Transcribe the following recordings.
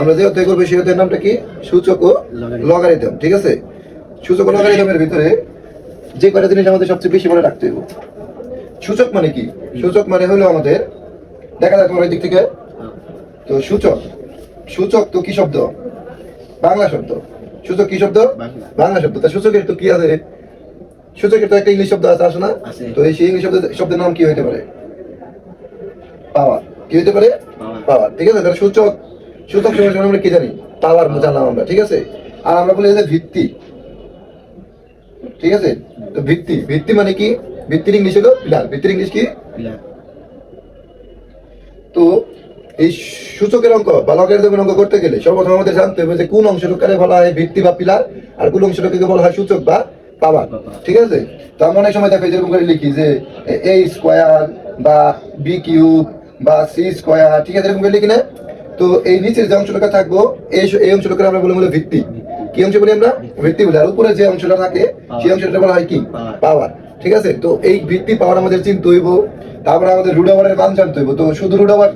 আমরা যে অধ্যায় করব সেই অধ্যায়ের নামটা কি? সূচক ও লগারিদম। ঠিক আছে? সূচক ও লগারিদমের ভিতরে যে কয়টা জিনিস আমাদের সবচেয়ে বেশি মনে রাখতে হবে? সূচক মানে কি? সূচক মানে হলো আমাদের দেখা যায় তোমার ওই দিক থেকে। তো সূচক সূচক তো কি শব্দ? বাংলা শব্দ। সূচক কি শব্দ? বাংলা। শব্দ। তা সূচকের তো কি আছে? সূচকের তো একটা ইংলিশ শব্দ আছে আসে না? তো এই সেই ইংলিশ শব্দ শব্দের নাম কি হইতে পারে? পাওয়ার। কি হইতে পারে. পাওয়ার। ঠিক আছে তাহলে সূচক সূচক সময় সময় আমরা কি জানি? পাওয়ার জানলাম আমরা ঠিক আছে? আর আমরা বলি যে ভিত্তি। ঠিক আছে? তো ভিত্তি। ভিত্তি মানে কি? ভিত্তির ইংলিশ হলো পিলার ভিত্তির ইংলিশ কি? তো এই সূচকের অঙ্ক বা লগারিদমের অঙ্ক করতে গেলে সর্বপ্রথম আমাদের জানতে হবে যে কোন অংশটুকারে বলা হয় ভিত্তি বা পিলার আর কোন অংশটুকে বলা হয় সূচক বা পাওয়ার ঠিক আছে? তো আমরা অনেক সময় দেখো যেরকম করে লিখি যে এ স্কোয়ার বা বি কিউব বা সি স্কোয়ার ঠিক আছে? এরকম করে লিখি না? তো এই নিচের যে অংশটুকু থাকব এই এই অংশটুকু আমরা বলে বলে ভিত্তি। কি অংশ বলি আমরা? ভিত্তি বলি। আর উপরে যে অংশটা থাকে সেই অংশটা বলা হয় কি? পাওয়ার ঠিক আছে? তো এই ভিত্তি পাওয়ার আমাদের চিনতে হইব। তারপরে আমাদের রুট ওভারের মান জানতে হইব। তো শুধু রুট ওভার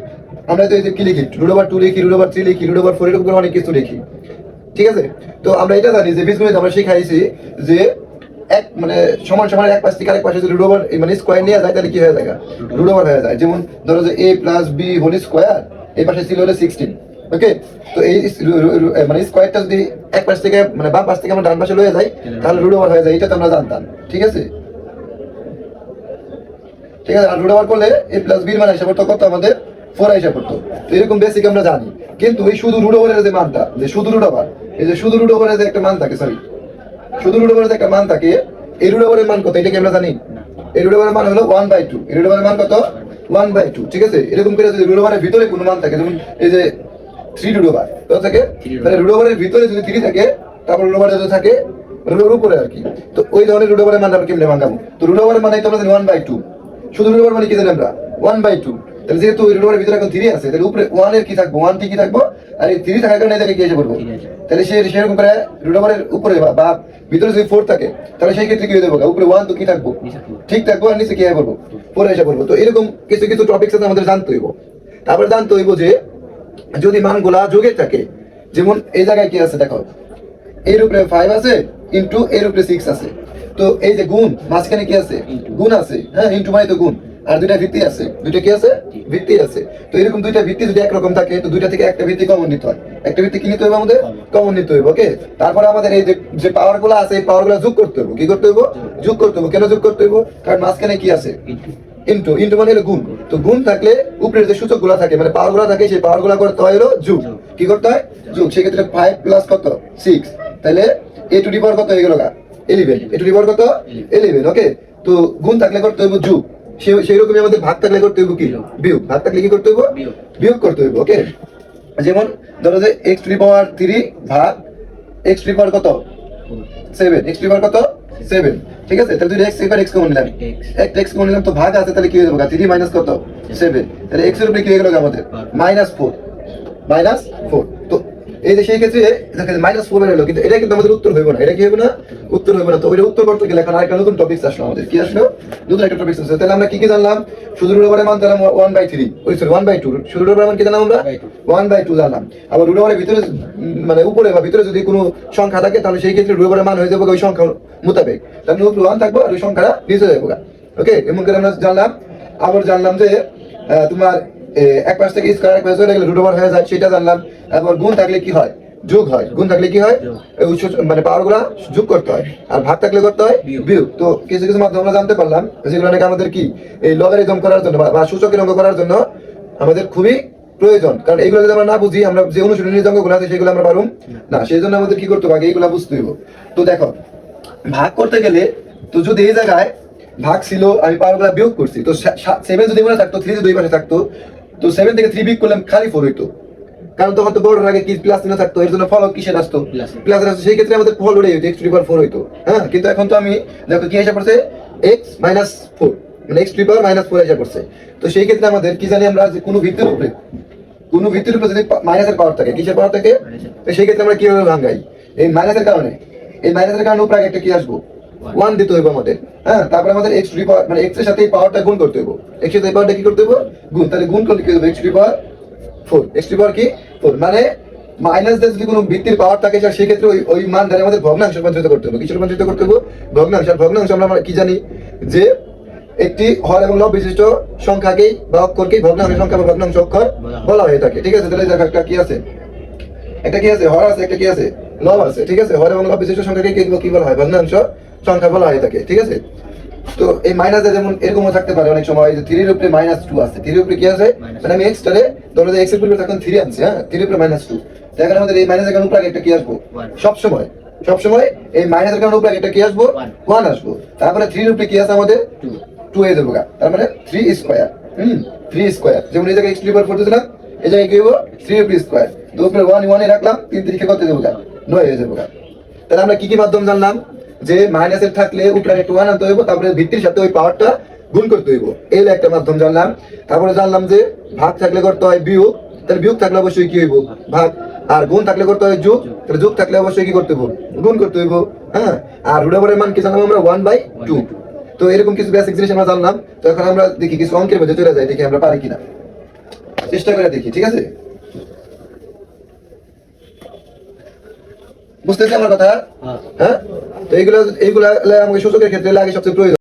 আমরা তো এই যে কি লিখি? রুট ওভার টু লিখি রুট ওভার থ্রি লিখি রুট ওভার ফোর এরকম করে অনেক কিছু লিখি। ঠিক আছে? তো আমরা এটা জানি যে বীজগণিত আমরা শিখাইছি যে এক মানে সমান সমান এক পাশ থেকে আরেক পাশে যদি রুট ওভার মানে স্কোয়ার নিয়ে যায় তাহলে কি হয়ে যায় রুট ওভার হয়ে যায়। যেমন ধরো যে A plus B whole square এই পাশে ছিল হলো সিক্সটিন ওকে তো এই মানে স্কোয়ারটা যদি এক পাশ থেকে মানে বাম পাশ থেকে আমরা ডান পাশে লয়ে যাই, তাহলে রুট ওভার হয়ে যায় এটা তো আমরা জানতাম, ঠিক আছে? ঠিক আছে, আর রুট ওভার করলে এ প্লাস বির মান হিসাব করতে কত আমাদের? ফোর হিসাব করতো তো এরকম বেসিক আমরা জানি। কিন্তু এই শুধু রুট ওভারের যে মানটা, যে শুধু রুট ওভার এই যে শুধু রুট ওভারের যে একটা মান থাকে সরি শুধু রুট ওভারের যে একটা মান থাকে, এই রুট ওভারের মান কত? এটা কি আমরা জানি। এই রুট ওভারের মান হলো ওয়ান বাই টু এই রুট ওভারের মান কত? ওয়ান বাই টু ঠিক আছে? এরকম করে যদি রুট ওভারের ভিতরে কোনো মান থাকে যেমন এই যে থ্রি রুট ওভার কত থাকে তাহলে রুট ওভারের ভিতরে যদি থ্রি থাকে তারপর রুট ওভার যদি থাকে রুট উপরে আর কি। তো ওই ধরনের রুট ওভারের মান আমরা কেমনে তো রুট ওভারের মানে তো ওয়ান বাই টু শুধু রুট ওভার মানে কি জানি আমরা? ওয়ান বাই টু তাহলে যেহেতু রুট ওভারের ভিতরে এখন থ্রি আছে তাহলে উপরে ওয়ানের কি থাকব? ওয়ান কি থাকব? আর এই থ্রি থাকার কারণে এটাকে কি এসে পড়ব তাহলে সে সেরকম করে রুট ওভারের উপরে বা- বা ভিতরে যদি ফোর থাকে তাহলে সেই ক্ষেত্রে কি হয়ে যাব? উপরে ওয়ান তো কি থাকব? ঠিক থাকব আর নিচে কি হয়ে পড়ব পরে এসে করব তো এরকম কিছু কিছু টপিক সাথে আমাদের জানতে হইব। তারপরে জানতে হইব যে, যদি মানগুলা যোগে থাকে, যেমন এই জায়গায় কি আছে, দেখো। এর উপরে ফাইভ আছে ইন্টু এর উপরে সিক্স আছে। তো এই যে গুণ, মাঝখানে কি আছে? গুণ আছে হ্যাঁ ইন্টু মানে তো গুণ। আর দুইটা ভিত্তি আছে। দুইটা কি আছে? ভিত্তি আছে। তো এরকম দুইটা ভিত্তি যদি একরকম থাকে তো দুইটা থেকে একটা ভিত্তি কমন নিতে হয়। একটা ভিত্তি কি নিতে হবে আমাদের? কমন নিতে হবে ওকে তারপরে আমাদের এই যে- পাওয়ারগুলো আছে এই পাওয়ারগুলো যোগ করতে হবে। কি করতে হবে? যোগ করতে হবে। কেন যোগ করতে হবে? কারণ মাঝখানে কি আছে? ইন্টু ইন্টু মানে হলো গুণ। তো গুণ থাকলে উপরের যে সূচকগুলা থাকে মানে পাওয়ারগুলা থাকে সেই পাওয়ারগুলা করতে হয় হলো যোগ। কি করতে হয়? যোগ। সেক্ষেত্রে ফাইভ প্লাস কত? সিক্স তাহলে এ টু ডি পাওয়ার কত হয়ে গেল eleven A to the power কত? এলিভেন ওকে তো গুণ থাকলে করতে হইব যোগ। সেই রকমই আমাদের ভাগ থাকলে করতে হইব কি? বিয়োগ। ভাগ থাকলে কি করতে হইব? বিয়োগ। করতে হইব ওকে যেমন ধরো যে এক্স টু পাওয়ার থ্রি ভাগ এক্স টু পাওয়ার কত? সেভেন এক্স টু পাওয়ার কত? সেভেন ঠিক আছে? তাহলে দুটো এক্স এবার এক্স কমন নিলাম। X। একটা এক্স কমন নিলাম তো ভাগ আছে তাহলে কি হয়ে যাবে? থ্রি মাইনাস কত? সেভেন তাহলে এক্সের উপরে কি হয়ে গেল আমাদের? মাইনাস ফোর মাইনাস ফোর তো এই যে সেই ক্ষেত্রে মাইনাস ফোর হলো কিন্তু এটা কিন্তু আমাদের উত্তর হইব না। এটা কি হবে না? উত্তর হইব না। তো ওইটা উত্তর করতে গেলে এখন আরেকটা নতুন আসলো আমাদের। কি আসলো? নতুন একটা আসলো। তাহলে আমরা কি কি জানলাম? মান জানলাম ওয়ান বাই থ্রি ওই সরি ওয়ান বাই টু মান কি জানলাম আমরা? ওয়ান বাই টু জানলাম। আবার ভিতরে মানে উপরে বা ভিতরে যদি কোনো সংখ্যা থাকে তাহলে সেই ক্ষেত্রে ওভারের মান হয়ে যাবে ওই সংখ্যা মোতাবেক। তাহলে উপরে ওয়ান থাকব আর ওই সংখ্যাটা নিচে যাব ওকে এমন করে আমরা জানলাম। আবার জানলাম যে আহ, তোমার এক পাশ থেকে স্কোয়ার এক পাশে চলে গেলে রুট ওভার হয়ে যায় সেটা জানলাম। তারপর গুণ থাকলে কি হয়? যোগ হয়। গুণ থাকলে কি হয়। এই উচ্চ- মানে পাওয়ারগুলা যোগ করতে হয়। আর ভাগ থাকলে করতে হয়? বিয়োগ। তো কিছু কিছু মাধ্যমে আমরা জানতে পারলাম। যেগুলো নাকি আমাদের কি? এই লগারিদম করার জন্য বা- সূচকের অঙ্ক করার জন্য আমাদের খুবই প্রয়োজন। কারণ এইগুলো যদি আমরা না বুঝি আমরা যে অনুশীলনী অঙ্কগুলো আছে সেগুলো আমরা পারুম না। সেই জন্য আমাদের কি করতে হবে? আগে এইগুলো বুঝতে হইব। তো দেখো ভাগ করতে গেলে তো যদি এই জায়গায় ভাগ ছিল আমি পাওয়ারগুলো বিয়োগ করছি তো সেভেন যদি মনে থাকতো থ্রি যদি ওই পাশে থাকতো তো সেভেন থেকে থ্রি বিয়োগ করলাম খালি ফোর হইতো। কারণ তখন তো বড় আগে কি প্লাস চিহ্ন থাকতো এর জন্য ফল কিসের আসতো? প্লাস আসতো সেই ক্ষেত্রে আমাদের ফল ওটাই হইতো এক্স টু ফোর হইতো। হ্যাঁ কিন্তু এখন তো আমি দেখো কি এসে পড়ছে? এক্স মাইনাস ফোর মানে X to power minus four এসে পড়ছে। তো সেই ক্ষেত্রে আমাদের কি জানি আমরা যে কোনো ভিত্তির উপরে কোনো ভিত্তির উপরে যদি মাইনাসের পাওয়ার থাকে কিসের পাওয়ার থাকে? তো সেই ক্ষেত্রে আমরা কীভাবে ভাঙাই? এই মাইনাসের কারণে। এই মাইনাসের কারণে উপরে আগে একটা কি আসব? ওয়ান দিতে হইব আমাদের। হ্যাঁ তারপরে আমাদের এক্স টু পাওয়ার মানে এক্সের সাথে এই পাওয়ারটা গুণ করতে হইব। এক্সের সাথে পাওয়ারটা কি করতে হইব? গুণ, তাহলে গুণ করলে কি হবে? X to power four X to power কি? ফোর মানে মাইনাস দিয়ে যদি কোনো ভিত্তির পাওয়ার থাকে সেক্ষেত্রে ওই ওই মান দ্বারা আমাদের ভগ্নাংশ রূপান্তরিত করতে হবে। কিছু রূপান্তরিত করতে হবে? ভগ্নাংশ। আর ভগ্নাংশ আমরা কি জানি? যে একটি হর এবং লব বিশিষ্ট সংখ্যাকেই বা অক্ষরকেই ভগ্নাংশ সংখ্যা বা ভগ্নাংশ অক্ষর বলা হয়ে থাকে। ঠিক আছে? তাহলে দেখো একটা কি আছে? একটা কি আছে? হর আছে, একটা কি আছে? লব আছে। ঠিক আছে? হর এবং লব বিশিষ্ট সংখ্যাকে কি বলা হয়? ভগ্নাংশ সংখ্যা বলা হয়ে থাকে। ঠিক আছে? তো এই মাইনাসে যেমন এরকমও থাকতে পারে অনেক সময় যে থ্রির উপরে মাইনাস টু আছে। থ্রির উপরে কি আছে? মানে আমি এক্স টারে ধরো যে এক্সের উপরে তখন থ্রি আনছি হ্যাঁ? থ্রির উপরে মাইনাস টু দেখেন আমাদের এই মাইনাসের কারণে উপরে একটা কি আসব? সব সময় সব সময় এই মাইনাসের কারণে উপরে একটা কি আসব? ওয়ান আসব। তারপরে থ্রির উপরে কি আছে আমাদের? টু এ দেবো গা। তার মানে three square hmm? Three square যেমন এই জায়গায় এক্স লিভার করতে দিলাম এই জায়গায় কি হব থ্রি উপরে স্কোয়ার দু উপরে ওয়ান ওয়ানে রাখলাম তিন তিরিখে কত দেবো গা? নয় হয়ে যাব গা। তাহলে আমরা কি কি মাধ্যম জানলাম? যে মাইনাসের থাকলে উপরে একটা ওয়ান আনতে হইব, তারপরে ভিত্তির সাথে ওই পাওয়ারটা গুণ করতে হইব। এই একটা মাধ্যম জানলাম। তারপরে জানলাম যে ভাগ থাকলে করতে হয় বিয়োগ, তাহলে বিয়োগ থাকলে অবশ্যই কি হইব? ভাগ। আর গুণ থাকলে করতে হয় যোগ, তাহলে যোগ থাকলে অবশ্যই কি করতে হইব? গুণ করতে হইব হ্যাঁ? আর রুডাবারের মান কি জানলাম আমরা? ওয়ান বাই টু তো এরকম কিছু বেসিক জিনিস আমরা জানলাম। তো এখন আমরা দেখি কিছু অঙ্কের মধ্যে চলে যাই, দেখি আমরা পারি কিনা। চেষ্টা করে দেখি, ঠিক আছে? বুঝতেছি আমার কথা? হ্যাঁ। তো এইগুলো এইগুলা আমাকে সুযোগের ক্ষেত্রে লাগে সবচেয়ে প্রয়োজন।